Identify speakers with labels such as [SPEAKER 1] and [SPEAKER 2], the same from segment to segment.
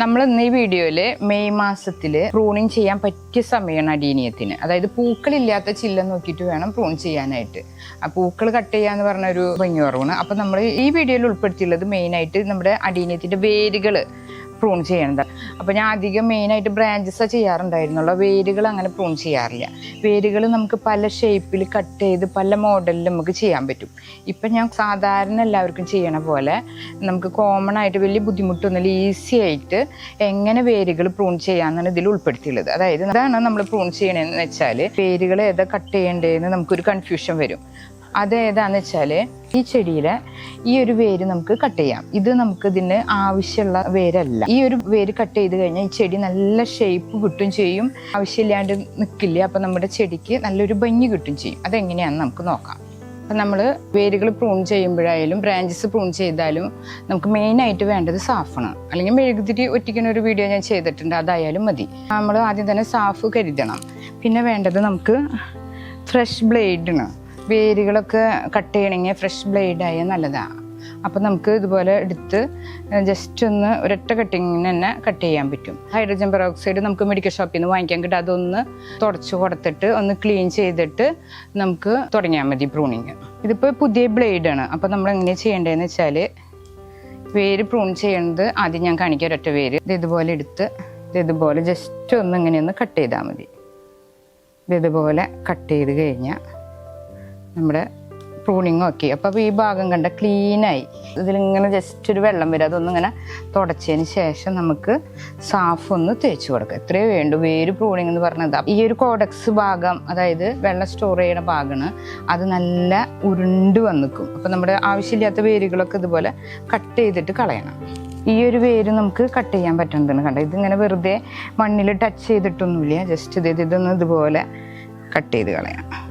[SPEAKER 1] നമ്മൾ ഇന്ന് ഈ വീഡിയോയിൽ മെയ് മാസത്തിൽ പ്രൂണിങ് ചെയ്യാൻ പറ്റിയ സമയമാണ് അടീനിയത്തിന്. അതായത് പൂക്കളില്ലാത്ത ചില്ല നോക്കിയിട്ട് വേണം പ്രൂൺ ചെയ്യാനായിട്ട്. ആ പൂക്കൾ കട്ട് ചെയ്യാന്ന് പറഞ്ഞ ഒരു ഭംഗി കുറവാണ് അപ്പം നമ്മൾ ഈ വീഡിയോയിൽ ഉൾപ്പെടുത്തിയുള്ളത് മെയിനായിട്ട് നമ്മുടെ അടീനിയത്തിന്റെ വേരുകൾ പ്രൂൺ ചെയ്യണത്. അപ്പോൾ ഞാൻ അധികം മെയിനായിട്ട് ബ്രാഞ്ചസ് ചെയ്യാറുണ്ടായിരുന്നുള്ളൂ. വേരുകൾ അങ്ങനെ പ്രൂൺ ചെയ്യാറില്ല. വേരുകൾ നമുക്ക് പല ഷേപ്പിൽ കട്ട് ചെയ്ത് പല മോഡലിൽ നമുക്ക് ചെയ്യാൻ പറ്റും. ഇപ്പം ഞാൻ സാധാരണ എല്ലാവർക്കും ചെയ്യണ പോലെ നമുക്ക് കോമൺ ആയിട്ട് വലിയ ബുദ്ധിമുട്ടൊന്നുമില്ല. ഈസി ആയിട്ട് എങ്ങനെ വേരുകൾ പ്രൂൺ ചെയ്യാമെന്നാണ് ഇതിൽ ഉൾപ്പെടുത്തിയുള്ളത്. അതായത് അതാണ് നമ്മൾ പ്രൂൺ ചെയ്യണതെന്ന് വെച്ചാൽ വേരുകൾ ഏതാ കട്ട് ചെയ്യേണ്ടതെന്ന് നമുക്കൊരു കൺഫ്യൂഷൻ വരും. അത് ഏതാണെന്ന് വെച്ചാൽ ഈ ചെടിയിലെ ഈ ഒരു വേര് നമുക്ക് കട്ട് ചെയ്യാം. ഇത് നമുക്ക് ഇതിന് ആവശ്യമുള്ള വേരല്ല. ഈ ഒരു വേര് കട്ട് ചെയ്ത് കഴിഞ്ഞാൽ ഈ ചെടി നല്ല ഷേപ്പ് കിട്ടും ചെയ്യും. ആവശ്യമില്ലാണ്ട് നിൽക്കില്ല അപ്പം നമ്മുടെ ചെടിക്ക് നല്ലൊരു ഭംഗി കിട്ടും ചെയ്യും. അതെങ്ങനെയാണെന്ന് നമുക്ക് നോക്കാം. അപ്പം നമ്മൾ വേരുകൾ പ്രൂൺ ചെയ്യുമ്പോഴായാലും ബ്രാഞ്ചസ് പ്രൂൺ ചെയ്താലും നമുക്ക് മെയിനായിട്ട് വേണ്ടത് സാഫാണ്. അല്ലെങ്കിൽ മെഴുകുതിരി ഒറ്റിക്കുന്ന ഒരു വീഡിയോ ഞാൻ ചെയ്തിട്ടുണ്ട് അതായാലും മതി. നമ്മൾ ആദ്യം തന്നെ സാഫ് കരുതണം. പിന്നെ വേണ്ടത് നമുക്ക് ഫ്രഷ് ബ്ലേഡാണ് വേരുകളൊക്കെ കട്ട് ചെയ്യണമെങ്കിൽ ഫ്രഷ് ബ്ലേഡായ നല്ലതാണ് അപ്പോൾ നമുക്ക് ഇതുപോലെ എടുത്ത് ജസ്റ്റ് ഒന്ന് ഒരൊറ്റ കട്ടിങ്ങിന് തന്നെ കട്ട് ചെയ്യാൻ പറ്റും. ഹൈഡ്രജൻ പെറോക്സൈഡ് നമുക്ക് മെഡിക്കൽ ഷോപ്പിൽ നിന്ന് വാങ്ങിക്കാൻ കിട്ടും. അതൊന്ന് തുടച്ച് കൊടുത്തിട്ട് ഒന്ന് ക്ലീൻ ചെയ്തിട്ട് നമുക്ക് തുടങ്ങിയാൽ മതി പ്രൂണിങ് ഇതിപ്പോൾ പുതിയ ബ്ലേഡാണ് അപ്പോൾ നമ്മൾ എങ്ങനെ ചെയ്യേണ്ടതെന്ന് വെച്ചാൽ വേര് പ്രൂൺ ചെയ്യേണ്ടത് ആദ്യം ഞാൻ കാണിക്കാം ഒരൊറ്റ വേര് ഇത് ഇതുപോലെ എടുത്ത് ഇത് ഇതുപോലെ ജസ്റ്റ് ഒന്ന് ഇങ്ങനെ ഒന്ന് കട്ട് ചെയ്താൽ മതി. ഇത് ഇതുപോലെ കട്ട് ചെയ്ത് കഴിഞ്ഞാൽ നമ്മുടെ പ്രൂണിങ് ഒക്കെ. അപ്പോൾ ഈ ഭാഗം കണ്ട ക്ലീനായി ഇതിലിങ്ങനെ ജസ്റ്റ് ഒരു വെള്ളം വരും. അതൊന്നും ഇങ്ങനെ തുടച്ചതിന് ശേഷം നമുക്ക് സാഫ് ഒന്ന് തേച്ച് കൊടുക്കുക എത്രയേ വേണ്ടു. വേര് പ്രൂണിങ് എന്ന് പറഞ്ഞത്. ഈ ഒരു കോഡക്സ് ഭാഗം അതായത് വെള്ളം സ്റ്റോർ ചെയ്യുന്ന ഭാഗമാണ് അത് നല്ല ഉരുണ്ട് വന്നിക്കും. അപ്പോൾ നമ്മുടെ ആവശ്യമില്ലാത്ത വേരുകളൊക്കെ ഇതുപോലെ കട്ട് ചെയ്തിട്ട് കളയണം. ഈ ഒരു വേര് നമുക്ക് കട്ട് ചെയ്യാൻ പറ്റുന്നതാണ് കണ്ടോ? ഇതിങ്ങനെ വെറുതെ മണ്ണിൽ ടച്ച് ചെയ്തിട്ടൊന്നുമില്ല. ജസ്റ്റ് ഇത് ഇതൊന്ന് ഇതുപോലെ കട്ട് ചെയ്ത് കളയാം.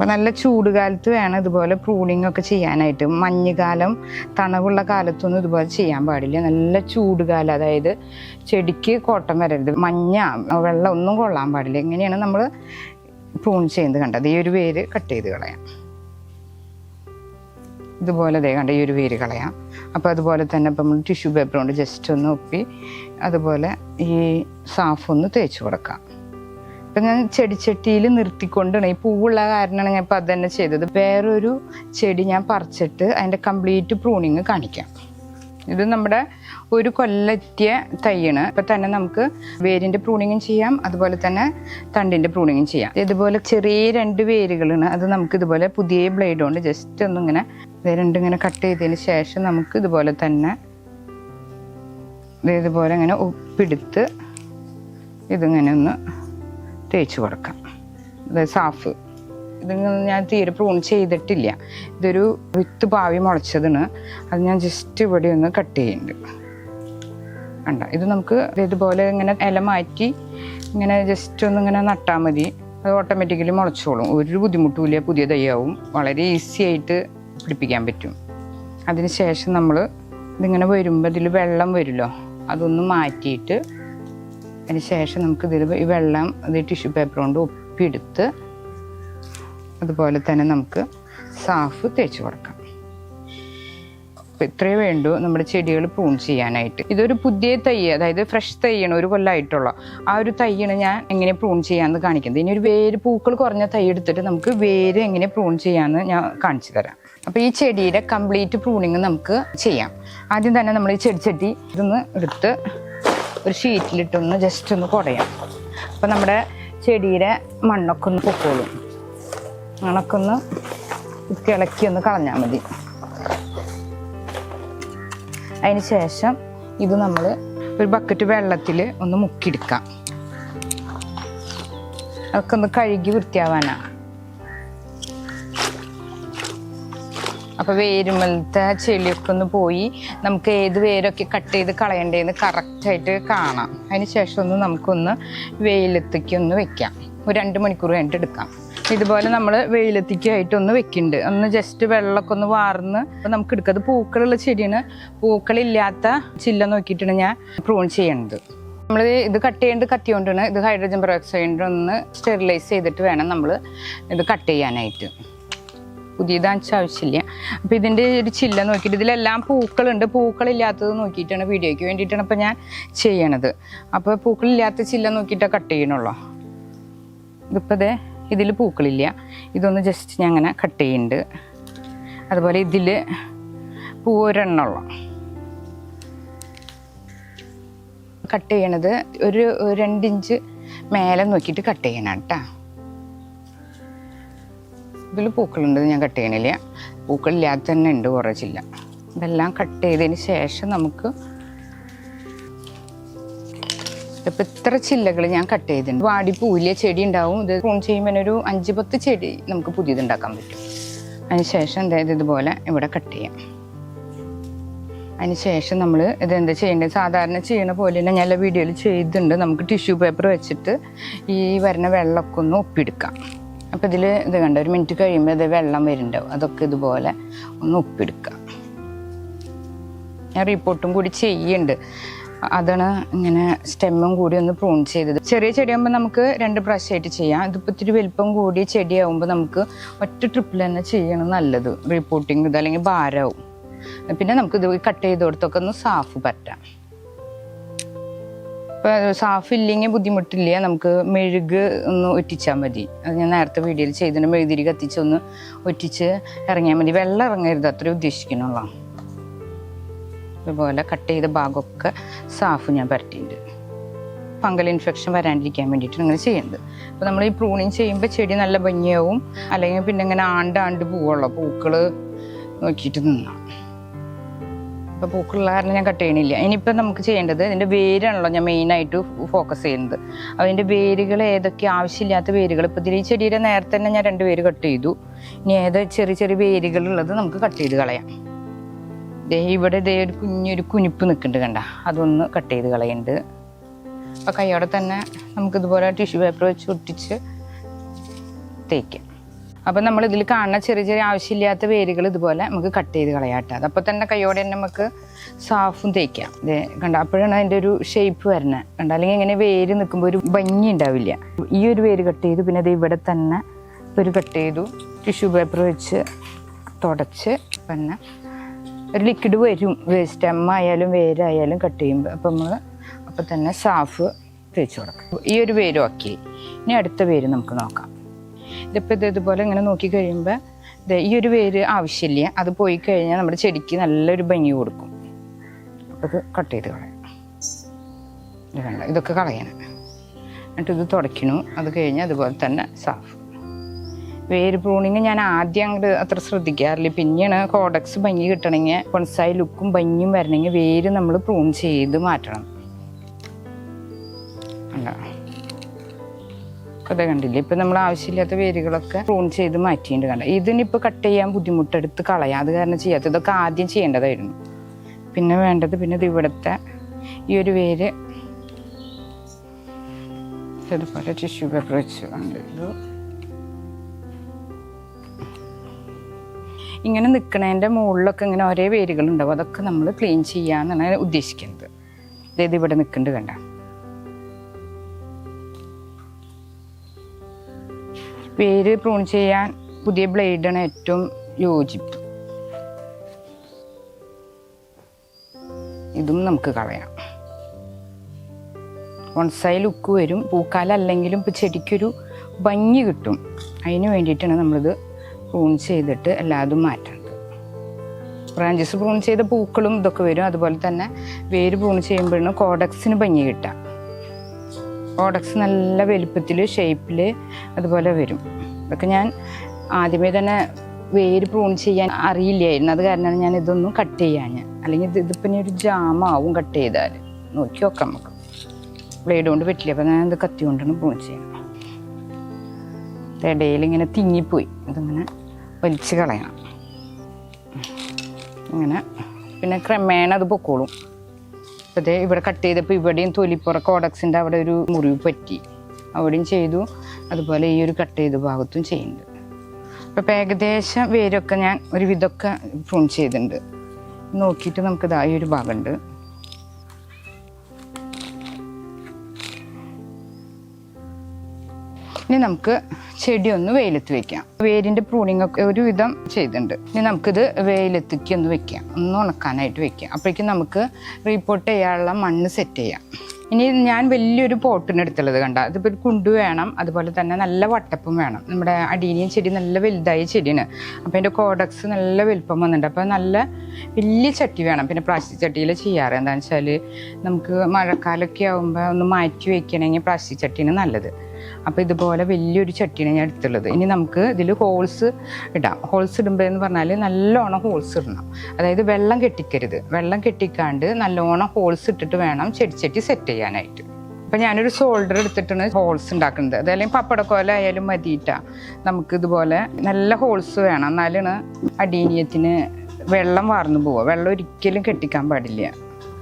[SPEAKER 1] അപ്പോൾ നല്ല ചൂട് കാലത്ത് വേണം ഇതുപോലെ പ്രൂണിങ് ഒക്കെ ചെയ്യാനായിട്ട്. മഞ്ഞുകാലം തണവുള്ള കാലത്തൊന്നും ഇതുപോലെ ചെയ്യാൻ പാടില്ല. നല്ല ചൂട് കാലം അതായത് ചെടിക്ക് കോട്ടം വരരുത്. മഞ്ഞ വെള്ളം ഒന്നും കൊള്ളാൻ പാടില്ല. ഇങ്ങനെയാണ് നമ്മൾ പ്രൂൺ ചെയ്യുന്നത് കണ്ടത്. ഈ ഒരു വേര് കട്ട് ചെയ്ത് കളയാം. ഇതുപോലെ ദേ കണ്ട ഈ ഒരു വേര് കളയാം. അപ്പോൾ അതുപോലെ തന്നെ ഇപ്പം നമ്മൾ ടിഷ്യൂ പേപ്പർ കൊണ്ട് ജസ്റ്റ് ഒന്ന് ഒപ്പി അതുപോലെ ഈ സാഫ് ഒന്ന് തേച്ച് കൊടുക്കാം. ഇപ്പം ഞാൻ ചെടിച്ചട്ടിയിൽ നിർത്തിക്കൊണ്ടാണ്. ഈ പൂവുള്ള കാരണമാണ് ഞാൻ ഇപ്പം അത് തന്നെ ചെയ്തത്. വേറൊരു ചെടി ഞാൻ പറിച്ചിട്ട് അതിന്റെ കംപ്ലീറ്റ് പ്രൂണിങ് കാണിക്കാം. ഇത് നമ്മുടെ ഒരു കൊല്ലത്തിയ തൈയാണ്. ഇപ്പം തന്നെ നമുക്ക് വേരിന്റെ പ്രൂണിങ്ങും ചെയ്യാം അതുപോലെ തന്നെ തണ്ടിന്റെ പ്രൂണിങ്ങും ചെയ്യാം. ഇതുപോലെ ചെറിയ രണ്ട് വേരുകളാണ്. അത് നമുക്ക് ഇതുപോലെ പുതിയ ബ്ലേഡ് കൊണ്ട് ജസ്റ്റ് ഒന്നിങ്ങനെ രണ്ടിങ്ങനെ കട്ട് ചെയ്തതിന് ശേഷം നമുക്ക് ഇതുപോലെ തന്നെ ഇത് ഇതുപോലെ ഇങ്ങനെ ഉപ്പിടുത്ത് ഇതിങ്ങനെ ഒന്ന് തേച്ച് കൊടുക്കാം അതായത് സാഫ്. ഇത് ഞാൻ തീരെ പ്രൂൺ ചെയ്തിട്ടില്ല. ഇതൊരു വിത്ത് പാവി മുളച്ചതാണ് അത് ഞാൻ ജസ്റ്റ് ഇവിടെ ഒന്ന് കട്ട് ചെയ്യുന്നുണ്ട്. കണ്ട? ഇത് നമുക്ക് ഇതുപോലെ ഇങ്ങനെ ഇല മാറ്റി ഇങ്ങനെ ജസ്റ്റ് ഒന്ന് ഇങ്ങനെ നട്ടാൽ മതി. അത് ഓട്ടോമാറ്റിക്കലി മുളച്ചോളും. ഒരു ബുദ്ധിമുട്ടുമില്ല പുതിയ തൈയാവും. വളരെ ഈസി ആയിട്ട് പിടിപ്പിക്കാൻ പറ്റും. അതിന് ശേഷം നമ്മൾ ഇതിങ്ങനെ വരുമ്പോൾ ഇതിൽ വെള്ളം വരുമല്ലോ അതൊന്ന് മാറ്റിയിട്ട് അതിന് ശേഷം നമുക്ക് ഇതിൽ ഈ വെള്ളം ഇത് ടിഷ്യൂ പേപ്പർ കൊണ്ട് ഒപ്പിയെടുത്ത് അതുപോലെ തന്നെ നമുക്ക് സാഫ് തേച്ച് കൊടുക്കാം. അപ്പോൾ ഇത്രയേ വേണ്ടൂ നമ്മുടെ ചെടികൾ പ്രൂൺ ചെയ്യാനായിട്ട്. ഇതൊരു പുതിയ തൈ അതായത് ഫ്രഷ് തൈയാണ് ഒരു കൊല്ലമായിട്ടുള്ള ആ ഒരു തൈയാണ് ഞാൻ എങ്ങനെ പ്രൂൺ ചെയ്യാമെന്ന് കാണിക്കുന്നത്. ഇനി ഒരു വേര് പൂക്കൾ കുറഞ്ഞ തൈ എടുത്തിട്ട് നമുക്ക് വേര് എങ്ങനെ പ്രൂൺ ചെയ്യാമെന്ന് ഞാൻ കാണിച്ചു തരാം. അപ്പോൾ ഈ ചെടിയുടെ കംപ്ലീറ്റ് പ്രൂണിങ് നമുക്ക് ചെയ്യാം. ആദ്യം തന്നെ നമ്മൾ ഈ ചെടിച്ചട്ടി ഇതൊന്ന് എടുത്ത് ഒരു ഷീറ്റിലിട്ടൊന്ന് ജസ്റ്റ് ഒന്ന് കുടയാം. അപ്പോൾ നമ്മുടെ ചെടിയുടെ മണ്ണൊക്കെ ഒന്ന് പൊക്കോളും. മണ്ണൊക്കെ ഒന്ന് ഇളക്കി ഒന്ന് കളഞ്ഞാൽ മതി. അതിന് ശേഷം ഇത് നമ്മൾ ഒരു ബക്കറ്റ് വെള്ളത്തിൽ ഒന്ന് മുക്കിയെടുക്കാം. അതൊക്കെ ഒന്ന് കഴുകി വൃത്തിയാവാനാണ് അപ്പോൾ വേരുമലത്തെ ചെളിയൊക്കെ ഒന്ന് പോയി നമുക്ക് ഏത് വേരൊക്കെ കട്ട് ചെയ്ത് കളയണ്ടേന്ന് കറക്റ്റായിട്ട് കാണാം. അതിന് ശേഷം ഒന്ന് നമുക്കൊന്ന് വെയിലത്തേക്ക് ഒന്ന് വെക്കാം. ഒരു രണ്ട് മണിക്കൂർ കഴിഞ്ഞിട്ട് എടുക്കാം. ഇതുപോലെ നമ്മൾ വെയിലത്തേക്കായിട്ട് ഒന്ന് വെക്കുന്നുണ്ട് ഒന്ന് ജസ്റ്റ് വെള്ളമൊക്കെ ഒന്ന് വാർന്ന് അപ്പോൾ നമുക്ക് എടുക്കാം. അത് പൂക്കളുള്ള ചെടിയാണ്. പൂക്കളില്ലാത്ത ചില്ല നോക്കിയിട്ടാണ് ഞാൻ പ്രൂൺ ചെയ്യേണ്ടത് നമ്മൾ ഇത് കട്ട് ചെയ്യേണ്ടത് കത്തി കൊണ്ടാണ് ഇത് ഹൈഡ്രജൻ പെറോക്സൈഡ് ഒന്ന് സ്റ്റെറിലൈസ് ചെയ്തിട്ട് വേണം നമ്മൾ ഇത് കട്ട് ചെയ്യാനായിട്ട്. വെച്ചാൽ ആവശ്യമില്ല അപ്പോൾ ഇതിന്റെ ഒരു ചില്ല നോക്കിയിട്ട് ഇതിലെല്ലാം പൂക്കളുണ്ട്. പൂക്കളില്ലാത്തത് നോക്കിയിട്ടാണ് വീഡിയോയ്ക്ക് വേണ്ടിയിട്ടാണ് ഇപ്പോൾ ഞാൻ ചെയ്യണത്. അപ്പോൾ പൂക്കളില്ലാത്ത ചില്ല നോക്കിയിട്ടാണ് കട്ട് ചെയ്യണുള്ളൂ ഇതിപ്പോൾ ഇതേ ഇതിൽ പൂക്കളില്ല. ഇതൊന്ന് ജസ്റ്റ് ഞാൻ അങ്ങനെ കട്ട് ചെയ്യുന്നുണ്ട്. അതുപോലെ ഇതിൽ പൂ ഒരെണ്ണമുള്ള. കട്ട് ചെയ്യണത് ഒരു രണ്ടിഞ്ച് മേലെ നോക്കിയിട്ട് കട്ട് ചെയ്യണം കേട്ടോ. ഇതിൽ പൂക്കളുണ്ട് ഞാൻ കട്ട് ചെയ്യണില്ല. പൂക്കളില്ലാതെ തന്നെ ഉണ്ട് കുറച്ചില്ല. ചില്ല ഇതെല്ലാം കട്ട് ചെയ്തതിന് ശേഷം നമുക്ക് ഇപ്പം ഇത്ര ചില്ലകൾ ഞാൻ കട്ട് ചെയ്തിട്ടുണ്ട്. വാടി പൂവിലെ ചെടി ഉണ്ടാവും. ഇത് പ്രൂൺ ചെയ്യുമ്പോൾ ഒരു അഞ്ച് പത്ത് ചെടി നമുക്ക് പുതിയത് ഉണ്ടാക്കാൻ പറ്റും. അതിന് ശേഷം അതായത് ഇതുപോലെ ഇവിടെ കട്ട് ചെയ്യാം. അതിന് ശേഷം നമ്മൾ ഇത് എന്താ ചെയ്യേണ്ടത്? സാധാരണ ചെയ്യണ പോലെ തന്നെ ഞാൻ വീഡിയോയിൽ ചെയ്തിട്ടുണ്ട്. നമുക്ക് ടിഷ്യൂ പേപ്പർ വെച്ചിട്ട് ഈ വരുന്ന വെള്ളമൊക്കെ ഒന്ന് ഒപ്പിയെടുക്കാം. അപ്പോൾ ഇതിൽ ഇത് കണ്ട? ഒരു മിനിറ്റ് കഴിയുമ്പോൾ ഇത് വെള്ളം വരുന്നുണ്ടാവും. അതൊക്കെ ഇതുപോലെ ഒന്ന് ഒപ്പിയെടുക്കാം ഞാൻ റിപ്പോർട്ടും കൂടി ചെയ്യുന്നുണ്ട് അതാണ് ഇങ്ങനെ സ്റ്റെമ്മും കൂടി ഒന്ന് പ്രൂൺ ചെയ്തത്. ചെറിയ ചെടിയാകുമ്പോൾ നമുക്ക് രണ്ട് പ്രാവശ്യമായിട്ട് ചെയ്യാം. ഇതിപ്പോൾ ഇത്തിരി വലിപ്പം കൂടിയ ചെടിയാകുമ്പോൾ നമുക്ക് ഒറ്റ ട്രിപ്പിൽ തന്നെ ചെയ്യണം നല്ലത്. റിപ്പോർട്ടിങ് ഇത് അല്ലെങ്കിൽ ഭാരമാവും. പിന്നെ നമുക്ക് ഇത് കട്ട് ചെയ്ത് കൊടുത്തൊക്കെ ഒന്ന് സാഫ് പറ്റാം. ഇപ്പം സാഫ് ബുദ്ധിമുട്ടില്ല. നമുക്ക് മെഴുക് ഒന്ന് ഒറ്റിച്ചാൽ മതി. അത് ഞാൻ നേരത്തെ വീഡിയോയിൽ ചെയ്തിട്ട് മെഴുതിരി കത്തിച്ച് ഒന്ന് ഒറ്റിച്ച് ഇറങ്ങിയാൽ മതി. വെള്ളം ഇറങ്ങരുത്. അത്രയും ഉദ്ദേശിക്കണുള്ളൂ അതുപോലെ കട്ട് ചെയ്ത ഭാഗമൊക്കെ സാഫ് ഞാൻ പരട്ടിയിട്ടുണ്ട് ഫംഗൽ ഇൻഫെക്ഷൻ വരാണ്ടിരിക്കാൻ വേണ്ടിയിട്ട് ഇങ്ങനെ ചെയ്യുന്നത്. അപ്പോൾ നമ്മൾ ഈ പ്രൂണിങ് ചെയ്യുമ്പോൾ ചെടി നല്ല ഭംഗിയാവും. അല്ലെങ്കിൽ പിന്നെ ഇങ്ങനെ ആണ്ടാണ്ട് പൂവുള്ള. പൂക്കൾ നോക്കിയിട്ട് നിന്നാം. ഇപ്പോൾ പൂക്കളുള്ള കാരണം ഞാൻ കട്ട് ചെയ്യണില്ല. ഇനിയിപ്പോൾ നമുക്ക് ചെയ്യേണ്ടത് ഇതിന്റെ വേരാണല്ലോ ഞാൻ മെയിനായിട്ട് ഫോക്കസ് ചെയ്യുന്നത്. അതിന്റെ വേരുകൾ ഏതൊക്കെ ആവശ്യമില്ലാത്ത വേരുകൾ ഇപ്പോൾ ഇതിൽ ഈ ചെടിയുടെ നേരത്തെ തന്നെ ഞാൻ രണ്ട് പേര് കട്ട് ചെയ്തു. ഇനി ഏതോ ചെറിയ ചെറിയ വേരുകളുള്ളത് നമുക്ക് കട്ട് ചെയ്ത് കളയാം. ദേ ഇവിടെ ഇതേ ഒരു കുഞ്ഞൊരു കുനിപ്പ് നിൽക്കുന്നുണ്ട് കണ്ട. അതൊന്ന് കട്ട് ചെയ്ത് കളയുന്നുണ്ട്. അപ്പോൾ കൈയോടെ തന്നെ നമുക്കിതുപോലെ ടിഷ്യൂ പേപ്പർ വെച്ച് ഒട്ടിച്ച് തേക്കാം. അപ്പം നമ്മൾ ഇതിൽ കാണുന്ന ചെറിയ ചെറിയ ആവശ്യമില്ലാത്ത വേരുകൾ ഇതുപോലെ നമുക്ക് കട്ട് ചെയ്ത് കളയാട്ടോ. അതപ്പോൾ തന്നെ കൈയോടെ തന്നെ നമുക്ക് സാഫും തേക്കാം. ഇതേ കണ്ട? അപ്പോഴാണ് അതിന്റെ ഒരു ഷേപ്പ് വരുന്നത്. കണ്ട? അല്ലെങ്കിൽ ഇങ്ങനെ വേര് നിൽക്കുമ്പോൾ ഒരു ഭംഗി ഉണ്ടാവില്ല. ഈ ഒരു വേര് കട്ട് ചെയ്തു പിന്നെ അത് ഇവിടെ തന്നെ ഒരു കട്ട് ചെയ്തു. ടിഷ്യൂ പേപ്പർ വെച്ച് തുടച്ച് പിന്നെ ഒരു ലിക്വിഡ് വരും. സ്റ്റെം ആയാലും വേരായാലും കട്ട് ചെയ്യുമ്പോൾ. അപ്പം നമ്മൾ അപ്പം തന്നെ സാഫ് തേച്ച് കൊടുക്കും ഈ ഒരു വേരും ഓക്കെ ഇനി അടുത്ത വേര് നമുക്ക് നോക്കാം. ഇതിപ്പോൾ ഇത് ഇതുപോലെ ഇങ്ങനെ നോക്കി കഴിയുമ്പോൾ ഇത് ഈ ഒരു വേര് ആവശ്യമില്ല. അത് പോയി കഴിഞ്ഞാൽ നമ്മുടെ ചെടിക്ക് നല്ലൊരു ഭംഗി കൊടുക്കും. അപ്പോൾ ഇത് കട്ട് ചെയ്ത് കളയാം. ഇത് കണ്ട? ഇതൊക്കെ കളയണം. എന്നിട്ട് ഇത് തുടയ്ക്കണു. അത് കഴിഞ്ഞാൽ അതുപോലെ തന്നെ സാഫ്. വേര് പ്രൂണിങ് ഞാൻ ആദ്യം അങ്ങോട്ട് അത്ര ശ്രദ്ധിക്കാറില്ല. പിന്നെയാണ് കോഡക്സ് ഭംഗി കിട്ടണമെങ്കിൽ കൊൺസായി ലുക്കും ഭംഗിയും വരണമെങ്കിൽ വേര് നമ്മൾ പ്രൂൺ ചെയ്ത് മാറ്റണം. അല്ല കഥ കണ്ടില്ലേ? ഇപ്പം നമ്മൾ ആവശ്യമില്ലാത്ത വേരുകളൊക്കെ പ്രൂൺ ചെയ്ത് മാറ്റിയിട്ടുണ്ട് കണ്ട? ഇതിനിപ്പോൾ കട്ട് ചെയ്യാൻ ബുദ്ധിമുട്ടെടുത്ത് കളയാം. അത് കാരണം ചെയ്യാത്ത ഇതൊക്കെ ആദ്യം ചെയ്യേണ്ടതായിരുന്നു. പിന്നെ വേണ്ടത് പിന്നെ ഇത് ഇവിടുത്തെ ഈ ഒരു വേര് ഇതുപോലെ ടിഷ്യൂ പേപ്പർ വെച്ച് കണ്ടു ഇങ്ങനെ നിൽക്കണതിന്റെ മുകളിലൊക്കെ ഇങ്ങനെ ഒരേ വേരുകൾ ഉണ്ടാവും അതൊക്കെ നമ്മൾ ക്ലീൻ ചെയ്യാന്നാണ് ഉദ്ദേശിക്കുന്നത്. അതായത് ഇവിടെ നിൽക്കുന്നുണ്ട് കണ്ട? വേര് പ്രൂൺ ചെയ്യാൻ പുതിയ ബ്ലേഡാണ് ഏറ്റവും യോജിപ്പ്. ഇതും നമുക്ക് കളയാം. ബോൺസായി ലുക്ക് വരും. പൂക്കാലം അല്ലെങ്കിലും ഇപ്പോൾ ചെടിക്കൊരു ഭംഗി കിട്ടും. അതിന് വേണ്ടിയിട്ടാണ് നമ്മളിത് പ്രൂൺ ചെയ്തിട്ട് എല്ലാതും മാറ്റുന്നത് ബ്രാഞ്ചസ് പ്രൂൺ ചെയ്ത പൂക്കളും ഇതൊക്കെ വരും. അതുപോലെ തന്നെ വേര് പ്രൂൺ ചെയ്യുമ്പോഴാണ് കോഡക്സിന് ഭംഗി കിട്ടുക. കോഡക്സ് നല്ല വലുപ്പത്തിൽ ഷേപ്പിൽ അതുപോലെ വരും. അതൊക്കെ ഞാൻ ആദ്യമേ തന്നെ വേര് പ്രൂൺ ചെയ്യാൻ അറിയില്ലായിരുന്നു. അത് കാരണമാണ് ഞാൻ ഇതൊന്നും കട്ട് ചെയ്യാൻ അല്ലെങ്കിൽ ഇത് ഇതിപ്പം ഇനി ഒരു ജാമാവും കട്ട് ചെയ്താൽ നോക്കി നോക്കാം നമുക്ക്. ബ്ലേഡ് കൊണ്ട് പറ്റില്ല അപ്പം ഞാൻ ഇത് കത്തി പ്രൂൺ ചെയ്യണം ഇടയിൽ ഇങ്ങനെ തിങ്ങിപ്പോയി. ഇതിങ്ങനെ വലിച്ച് കളയണം. അങ്ങനെ പിന്നെ ക്രമേണ അത് പൊക്കോളും. ദേ ഇവിടെ കട്ട് ചെയ്തപ്പോൾ ഇവിടെയും തൊലിപ്പുറ കോഡക്സിന്റെ അവിടെ ഒരു മുറിവ് പറ്റി. അവിടെയും ചെയ്തു. അതുപോലെ ഈ ഒരു കട്ട് ചെയ്ത ഭാഗത്തും ചെയ്യുന്നുണ്ട്. അപ്പോൾ ഏകദേശം വേരൊക്കെ ഞാൻ ഒരു വിധമൊക്കെ പ്രൂൺ ചെയ്തിട്ടുണ്ട്. നോക്കിയിട്ട് നമുക്ക് ഈ ഒരു ഭാഗമുണ്ട്. ഇനി നമുക്ക് ചെടി ഒന്ന് വെയിലത്ത് വെക്കാം. വേരിന്റെ പ്രൂണിംഗ് ഒക്കെ ഒരുവിധം ചെയ്തിട്ടുണ്ട്. ഇനി നമുക്കിത് വെയിലത്തേക്ക് ഒന്ന് വെക്കാം. ഒന്ന് ഉണക്കാനായിട്ട് വെക്കാം. അപ്പോഴേക്കും നമുക്ക് റീപോർട്ട് ചെയ്യാനുള്ള മണ്ണ് സെറ്റ് ചെയ്യാം. ഇനി ഞാൻ വലിയൊരു പോട്ടിന് എടുത്തുള്ളത് കണ്ട. അതിപ്പോൾ ഒരു കുണ്ട് വേണം. അതുപോലെ തന്നെ നല്ല വട്ടപ്പും വേണം. നമ്മുടെ അടീനിയൻ ചെടി നല്ല വലുതായ ചെടിയാണ്. അപ്പോൾ അതിന്റെ കോഡക്സ് നല്ല വലുപ്പം വന്നിട്ടുണ്ട്. അപ്പോൾ നല്ല വലിയ ചട്ടി വേണം. പിന്നെ പ്ലാസ്റ്റിക് ചട്ടിയിൽ ചെയ്യാറ്. എന്താണെന്ന് വെച്ചാൽ നമുക്ക് മഴക്കാലമൊക്കെ ആകുമ്പോൾ ഒന്ന് മാറ്റി വയ്ക്കണമെങ്കിൽ പ്ലാസ്റ്റിക് ചട്ടിയാണ് നല്ലത്. അപ്പോൾ ഇതുപോലെ വലിയൊരു ചട്ടിയാണ് ഞാൻ എടുത്തുള്ളത് ഇനി നമുക്ക് ഇതിൽ ഹോൾസ് ഇടാം. ഹോൾസ് ഇടുമ്പോൾ എന്ന് പറഞ്ഞാൽ നല്ലോണം ഹോൾസ് ഇടണം. അതായത് വെള്ളം കെട്ടിക്കരുത്. വെള്ളം കെട്ടിക്കാണ്ട് നല്ലോണം ഹോൾസ് ഇട്ടിട്ട് വേണം ചെടിച്ചട്ടി സെറ്റ് ചെയ്യാനായിട്ട്. അപ്പം ഞാനൊരു സോൾഡർ എടുത്തിട്ടാണ് ഹോൾസ് ഉണ്ടാക്കുന്നത്. അതല്ലെങ്കിൽ പപ്പടക്കോല ആയാലും മതിയിട്ടാ നമുക്ക് ഇതുപോലെ നല്ല ഹോൾസ് വേണം. എന്നാലാണ് അടീനിയത്തിന് വെള്ളം വാർന്നു പോവുക. വെള്ളം ഒരിക്കലും കെട്ടിക്കാൻ പാടില്ല.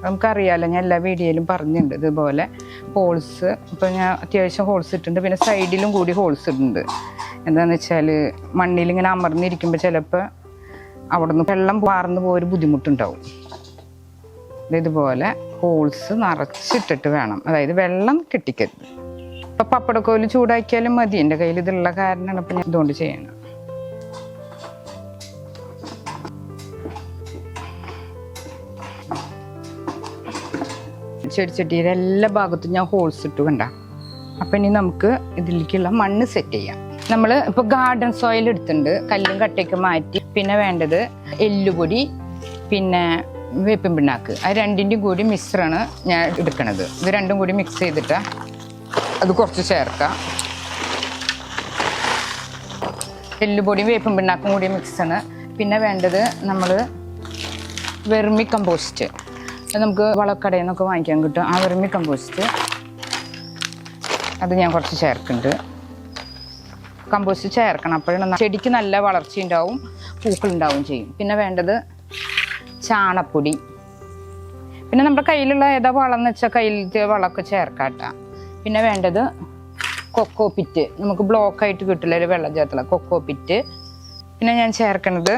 [SPEAKER 1] നമുക്കറിയാമല്ലോ ഞാൻ എല്ലാ വീഡിയോയിലും പറഞ്ഞിട്ടുണ്ട് ഇതുപോലെ ഹോൾസ്. ഇപ്പം ഞാൻ അത്യാവശ്യം ഹോൾസ് ഇട്ടിട്ടുണ്ട്. പിന്നെ സൈഡിലും കൂടി ഹോൾസ് ഇടുന്നുണ്ട്. എന്താണെന്ന് വെച്ചാൽ മണ്ണിൽ ഇങ്ങനെ അമർന്നിരിക്കുമ്പോൾ ചിലപ്പോൾ അവിടെ നിന്ന് വെള്ളം വാർന്നു പോയൊരു ബുദ്ധിമുട്ടുണ്ടാവും. ഇത് ഇതുപോലെ ഹോൾസ് നിറച്ചിട്ടിട്ട് വേണം. അതായത് വെള്ളം കെട്ടിക്കരുത്. ഇപ്പം പപ്പടക്കോൽ ചൂടാക്കിയാലും മതി. എന്റെ കയ്യിൽ ഇതുള്ള കാരണമാണ്. ഇപ്പം ഞാൻ ഇതുകൊണ്ട് ചെയ്യണം. ചെടിച്ചട്ടിയുടെ എല്ലാ ഭാഗത്തും ഞാൻ ഹോൾസ് ഇട്ട് കണ്ട. അപ്പം ഇനി നമുക്ക് ഇതിലേക്കുള്ള മണ്ണ് സെറ്റ് ചെയ്യാം. നമ്മൾ ഇപ്പോൾ ഗാർഡൻ സോയിൽ എടുത്തിട്ടുണ്ട്. കല്ലും കട്ടയൊക്കെ മാറ്റി. പിന്നെ വേണ്ടത് എല്ലുപൊടി പിന്നെ വേപ്പിൻ പിണ്ണാക്ക് അത് രണ്ടിന്റെയും കൂടി മിക്സറാണ് ഞാൻ എടുക്കണത്. ഇത് രണ്ടും കൂടി മിക്സ് ചെയ്തിട്ട് അത് കുറച്ച് ചേർക്കാം. എല്ലുപൊടിയും വേപ്പും പിണ്ണാക്കും കൂടി മിക്സാണ് പിന്നെ വേണ്ടത് നമ്മൾ വെർമി കമ്പോസ്റ്റ് നമുക്ക് വളക്കടയിൽ നിന്നൊക്കെ വാങ്ങിക്കാൻ കിട്ടും. ആ വെർമി കമ്പോസ്റ്റ് അത് ഞാൻ കുറച്ച് ചേർക്കുന്നുണ്ട്. കമ്പോസ്റ്റ് ചേർക്കണം. അപ്പോഴാണ് ചെടിക്ക് നല്ല വളർച്ച ഉണ്ടാവും പൂക്കളുണ്ടാവും ചെയ്യും. പിന്നെ വേണ്ടത് ചാണപ്പൊടി. പിന്നെ നമ്മുടെ കയ്യിലുള്ള ഏതാ വളം എന്ന് വെച്ചാൽ കയ്യിലത്തെ വളമൊക്കെ ചേർക്കാട്ട. പിന്നെ വേണ്ടത് കൊക്കോ പിറ്റ് നമുക്ക് ബ്ലോക്കായിട്ട് കിട്ടില്ല ഒരു വെള്ളം ചേർത്തുള്ള കൊക്കോ പിറ്റ് പിന്നെ ഞാൻ ചേർക്കണത്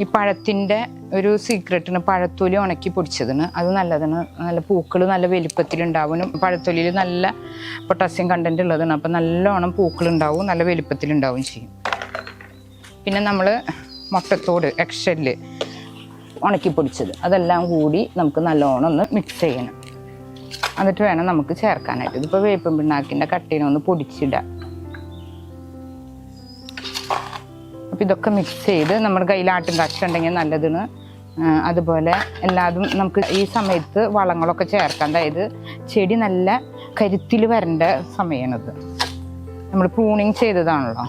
[SPEAKER 1] ഈ പഴത്തിന്റെ ഒരു സീക്രട്ടിന് പഴത്തൊലി ഉണക്കി പൊടിച്ചതിന്. അത് നല്ലതാണ്. നല്ല പൂക്കൾ നല്ല വലിപ്പത്തിലുണ്ടാവും. പഴത്തൊലിയിൽ നല്ല പൊട്ടാസ്യം കണ്ടന്റ് ഉള്ളതാണ്. അപ്പം നല്ലോണം പൂക്കളുണ്ടാവും നല്ല വലിപ്പത്തിലുണ്ടാവും ചെയ്യും. പിന്നെ നമ്മൾ മുട്ടത്തോട് എക്ഷൽ ഉണക്കി പൊടിച്ചത്. അതെല്ലാം കൂടി നമുക്ക് നല്ലോണം ഒന്ന് മിക്സ് ചെയ്യണം. എന്നിട്ട് വേണം നമുക്ക് ചേർക്കാനായിട്ട്. ഇതിപ്പോൾ വേപ്പം പിണ്ണാക്കിന്റെ കട്ടീനെ ഒന്ന് പൊടിച്ചിടാം അപ്പം ഇതൊക്കെ മിക്സ് ചെയ്ത് നമ്മുടെ കയ്യിൽ ആട്ടും നല്ലതാണ് അതുപോലെ എല്ലാതും നമുക്ക് ഈ സമയത്ത് വളങ്ങളൊക്കെ ചേർക്കാം. അതായത് ചെടി നല്ല കരുത്തിൽ വരേണ്ട സമയമാണിത് നമ്മൾ പ്രൂണിങ് ചെയ്തതാണല്ലോ.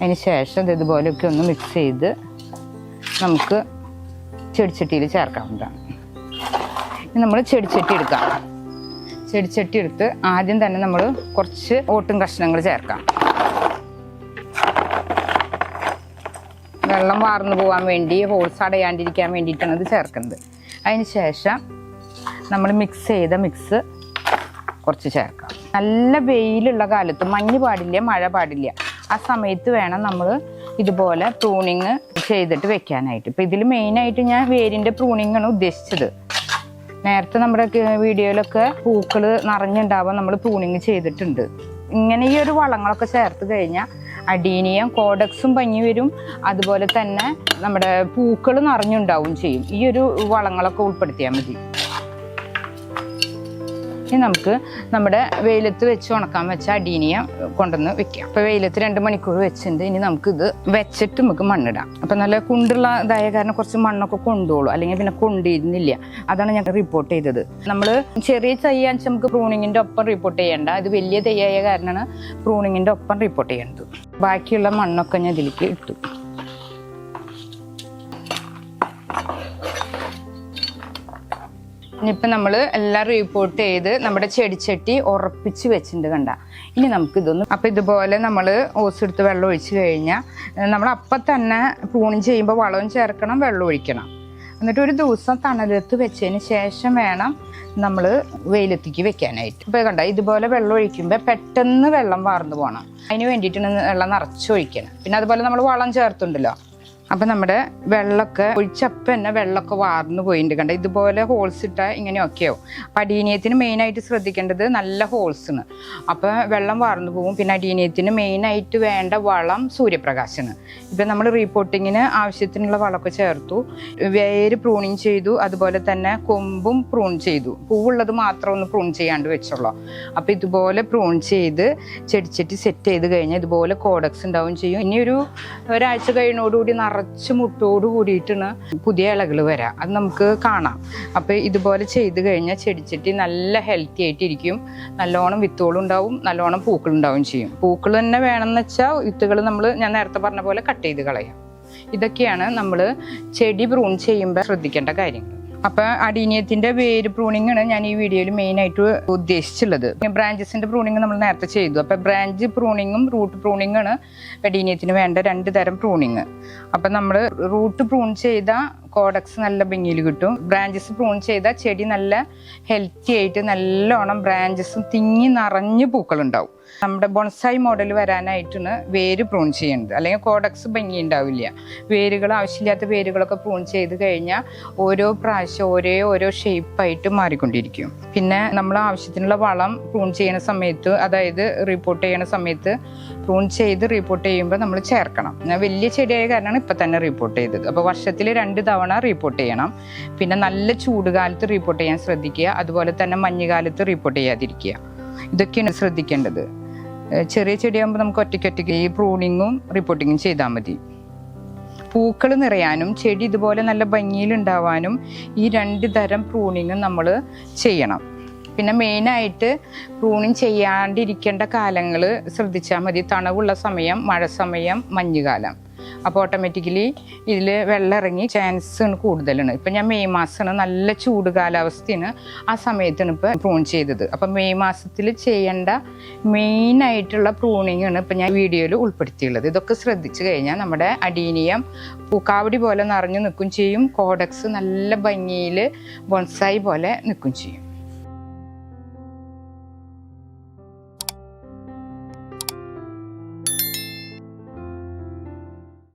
[SPEAKER 1] അതിന് ശേഷം ഇത് ഇതുപോലെയൊക്കെ ഒന്ന് മിക്സ് ചെയ്ത് നമുക്ക് ചെടിച്ചട്ടിയിൽ ചേർക്കാവുന്നതാണ്. നമ്മൾ ചെടിച്ചട്ടി എടുക്കാം. ചെടിച്ചട്ടി എടുത്ത് ആദ്യം തന്നെ നമ്മൾ കുറച്ച് ഓട്ടും കഷ്ണങ്ങൾ ചേർക്കാം. വെള്ളം വാർന്നു പോകാൻ വേണ്ടി ഹോൾസ് അടയാണ്ടിരിക്കാൻ വേണ്ടിയിട്ടാണ് ഇത് ചേർക്കുന്നത്. അതിന് ശേഷം നമ്മൾ മിക്സ് ചെയ്ത മിക്സ് കുറച്ച് ചേർക്കാം. നല്ല വെയിലുള്ള കാലത്ത് മഞ്ഞ് പാടില്ല മഴ പാടില്ല. ആ സമയത്ത് വേണം നമ്മൾ ഇതുപോലെ പ്രൂണിങ് ചെയ്തിട്ട് വെക്കാനായിട്ട്. ഇപ്പം ഇതിൽ മെയിനായിട്ട് ഞാൻ വേരിന്റെ പ്രൂണിങ് ആണ് ഉദ്ദേശിച്ചത്. നേരത്തെ നമ്മുടെ വീഡിയോയിലൊക്കെ പൂക്കൾ നിറഞ്ഞുണ്ടാവാൻ നമ്മൾ പ്രൂണിങ് ചെയ്തിട്ടുണ്ട്. ഇങ്ങനെ ഈ ഒരു വളങ്ങളൊക്കെ ചേർത്ത് കഴിഞ്ഞാൽ അഡീനിയം കോഡക്സും പഞ്ഞി വരും. അതുപോലെ തന്നെ നമ്മുടെ പൂക്കൾ നിറഞ്ഞുണ്ടാവും ചെയ്യും. ഈ ഒരു വളങ്ങളൊക്കെ ഉൾപ്പെടുത്തിയാൽ മതി. ഇനി നമുക്ക് നമ്മുടെ വെയിലത്ത് വെച്ച് ഉണക്കാൻ വെച്ച അടീനിയ കൊണ്ടുവന്ന് വെക്കുക അപ്പോൾ വെയിലത്ത് രണ്ട് മണിക്കൂർ വെച്ചിട്ടുണ്ട്. ഇനി നമുക്ക് ഇത് വെച്ചിട്ട് നമുക്ക് മണ്ണിടാം. അപ്പോൾ നല്ല കുണ്ടുള്ള ഇതായ കാരണം കുറച്ച് മണ്ണൊക്കെ കൊണ്ടുപോകും അല്ലെങ്കിൽ പിന്നെ കൊണ്ടിരുന്നില്ല. അതാണ് ഞങ്ങൾ റിപ്പോർട്ട് ചെയ്തത്. നമ്മൾ ചെറിയ തയ്യാൻ നമുക്ക് പ്രൂണിങ്ങിന്റെ ഒപ്പം റിപ്പോർട്ട് ചെയ്യേണ്ട. ഇത് വലിയ തയ്യായ കാരണമാണ് പ്രൂണിങ്ങിന്റെ ഒപ്പം റിപ്പോർട്ട് ചെയ്യേണ്ടത്. ബാക്കിയുള്ള മണ്ണൊക്കെ ഞാൻ ഇതിലേക്ക് ഇട്ടു. ഇനിയിപ്പോൾ നമ്മൾ എല്ലാം റിപ്പോർട്ട് ചെയ്ത് നമ്മുടെ ചെടിച്ചട്ടി ഉറപ്പിച്ച് വെച്ചിട്ടുണ്ട് കണ്ട. ഇനി നമുക്ക് ഇതൊന്ന് അപ്പോൾ ഇതുപോലെ നമ്മൾ ഓസ് എടുത്ത് വെള്ളം ഒഴിച്ച് കഴിഞ്ഞാൽ നമ്മൾ അപ്പം തന്നെ പൂണി ചെയ്യുമ്പോൾ വളവും ചേർക്കണം വെള്ളം ഒഴിക്കണം. എന്നിട്ട് ഒരു ദിവസം തണലത്ത് വെച്ചതിന് ശേഷം വേണം നമ്മൾ വെയിലത്തേക്ക് വെക്കാനായിട്ട്. ഇപ്പോൾ കണ്ട ഇതുപോലെ വെള്ളം ഒഴിക്കുമ്പോൾ പെട്ടെന്ന് വെള്ളം വാർന്നു പോകണം അതിന് വേണ്ടിയിട്ടാണ് വെള്ളം നിറച്ച് ഒഴിക്കണം. പിന്നെ അതുപോലെ നമ്മൾ വളം ചേർത്തുണ്ടല്ലോ അപ്പം നമ്മുടെ വെള്ളമൊക്കെ ഒഴിച്ചപ്പം തന്നെ വെള്ളമൊക്കെ വാർന്നു പോയിട്ടുണ്ട് കണ്ട? ഇതുപോലെ ഹോൾസ് ഇട്ടാൽ ഇങ്ങനെയൊക്കെയാവും അപ്പൊ അടീനിയത്തിന് മെയിനായിട്ട് ശ്രദ്ധിക്കേണ്ടത് നല്ല ഹോൾസാണ് അപ്പോൾ വെള്ളം വാർന്നു പോകും. പിന്നെ അടീനിയത്തിന് മെയിനായിട്ട് വേണ്ട വളം സൂര്യപ്രകാശമാണ് ഇപ്പം നമ്മൾ റീപോർട്ടിങ്ങിന് ആവശ്യത്തിനുള്ള വളമൊക്കെ ചേർത്തു. വേര് പ്രൂണിങ് ചെയ്തു. അതുപോലെ തന്നെ കൊമ്പും പ്രൂൺ ചെയ്തു. പൂവുള്ളത് മാത്രം ഒന്ന് പ്രൂൺ ചെയ്യാണ്ട് വെച്ചുള്ളൂ അപ്പോൾ ഇതുപോലെ പ്രൂൺ ചെയ്ത് ചെടിച്ചട്ടി സെറ്റ് ചെയ്ത് കഴിഞ്ഞാൽ ഇതുപോലെ കോഡക്സ് ഉണ്ടാവും ചെയ്യും. ഇനി ഒരു ഒരാഴ്ച കഴിയുന്നതോടുകൂടി നിറച്ച് മുട്ടോട് കൂടിയിട്ടാണ് പുതിയ ഇലകൾ വരാം. അത് നമുക്ക് കാണാം. അപ്പോൾ ഇതുപോലെ ചെയ്ത് കഴിഞ്ഞാൽ ചെടിച്ചട്ടി നല്ല ഹെൽത്തി ആയിട്ടിരിക്കും. നല്ലോണം വിത്തുകളുണ്ടാവും നല്ലോണം പൂക്കളുണ്ടാവും ചെയ്യും. പൂക്കൾ തന്നെ വേണമെന്ന് വെച്ചാൽ വിത്തുകൾ നമ്മൾ ഞാൻ നേരത്തെ പറഞ്ഞ പോലെ കട്ട് ചെയ്ത് കളയാം. ഇതൊക്കെയാണ് നമ്മൾ ചെടി ബ്രൂൺ ചെയ്യുമ്പോൾ ശ്രദ്ധിക്കേണ്ട കാര്യങ്ങൾ അപ്പൊ അടീനിയത്തിന്റെ വേര് പ്രൂണിംഗ് ആണ് ഞാൻ ഈ വീഡിയോയിൽ മെയിൻ ആയിട്ട് ഉദ്ദേശിച്ചുള്ളത് ബ്രാഞ്ചസിന്റെ പ്രൂണിംഗ് നമ്മൾ നേരത്തെ ചെയ്തു. അപ്പൊ ബ്രാഞ്ച് പ്രൂണിങ്ങും റൂട്ട് പ്രൂണിംഗ് ആണ് അടീനിയത്തിന് വേണ്ട രണ്ട് തരം പ്രൂണിങ് അപ്പൊ നമ്മൾ റൂട്ട് പ്രൂൺ ചെയ്ത കോഡക്സ് നല്ല ഭംഗിയിൽ കിട്ടും. ബ്രാഞ്ചസ് പ്രൂൺ ചെയ്ത ചെടി നല്ല ഹെൽത്തി ആയിട്ട് നല്ലോണം ബ്രാഞ്ചസും തിങ്ങി നിറഞ്ഞ് പൂക്കളുണ്ടാവും. നമ്മുടെ ബോൺസായി മോഡൽ വരാനായിട്ടാണ് വേര് പ്രൂൺ ചെയ്യേണ്ടത്. അല്ലെങ്കിൽ കോഡക്സ് ഭംഗി ഉണ്ടാവില്ല വേരുകൾ ആവശ്യമില്ലാത്ത വേരുകളൊക്കെ പ്രൂൺ ചെയ്ത് കഴിഞ്ഞാൽ ഓരോ പ്രാവശ്യം ഓരോ ഓരോ ഷേപ്പായിട്ട് മാറിക്കൊണ്ടിരിക്കും. പിന്നെ നമ്മൾ ആവശ്യത്തിനുള്ള വളം പ്രൂൺ ചെയ്യുന്ന സമയത്ത് അതായത് റിപ്പോർട്ട് ചെയ്യുന്ന സമയത്ത് പ്രൂൺ ചെയ്ത് റിപ്പോർട്ട് ചെയ്യുമ്പോൾ നമ്മൾ ചേർക്കണം. വലിയ ചെടിയായ കാരണമാണ് ഇപ്പം തന്നെ റിപ്പോർട്ട് ചെയ്തത്. അപ്പോൾ വർഷത്തിൽ രണ്ട് തവണ റിപ്പോർട്ട് ചെയ്യണം. പിന്നെ നല്ല ചൂടുകാലത്ത് റിപ്പോർട്ട് ചെയ്യാൻ ശ്രദ്ധിക്കുക. അതുപോലെ തന്നെ മഞ്ഞുകാലത്ത് റിപ്പോർട്ട് ചെയ്യാതിരിക്കുക. ഇതൊക്കെയാണ് ശ്രദ്ധിക്കേണ്ടത്. ചെറിയ ചെടിയാകുമ്പോൾ നമുക്ക് ഒറ്റയ്ക്കൊറ്റയ്ക്ക് ഈ പ്രൂണിങ്ങും റിപ്പോർട്ടിങ്ങും ചെയ്താൽ മതി. പൂക്കൾ നിറയാനും ചെടി ഇതുപോലെ നല്ല ഭംഗിയിലുണ്ടാവാനും ഈ രണ്ട് തരം പ്രൂണിങ്ങും നമ്മൾ ചെയ്യണം. പിന്നെ മെയിനായിട്ട് പ്രൂണിങ് ചെയ്യാണ്ടിരിക്കേണ്ട കാലങ്ങൾ ശ്രദ്ധിച്ചാൽ മതി. തണവുള്ള സമയം മഴ സമയം മഞ്ഞുകാലം. അപ്പോൾ ഓട്ടോമാറ്റിക്കലി ഇതിൽ വെള്ളം ഇറങ്ങി ചാൻസ് കൂടുതലാണ്. ഇപ്പം ഞാൻ മെയ് മാസമാണ് നല്ല ചൂട് കാലാവസ്ഥയാണ് ആ സമയത്താണ് ഇപ്പോൾ പ്രൂൺ ചെയ്തത്. അപ്പം മെയ് മാസത്തിൽ ചെയ്യേണ്ട മെയിൻ ആയിട്ടുള്ള പ്രൂണിംഗ് ആണ് ഇപ്പം ഞാൻ വീഡിയോയിൽ ഉൾപ്പെടുത്തിയുള്ളത്. ഇതൊക്കെ ശ്രദ്ധിച്ചു കഴിഞ്ഞാൽ നമ്മുടെ അടീനിയം പൂക്കാവടി പോലെ നിറഞ്ഞു നിൽക്കും ചെയ്യും. കോഡക്സ് നല്ല ഭംഗിയിൽ ബോൺസായി പോലെ നിൽക്കും ചെയ്യും.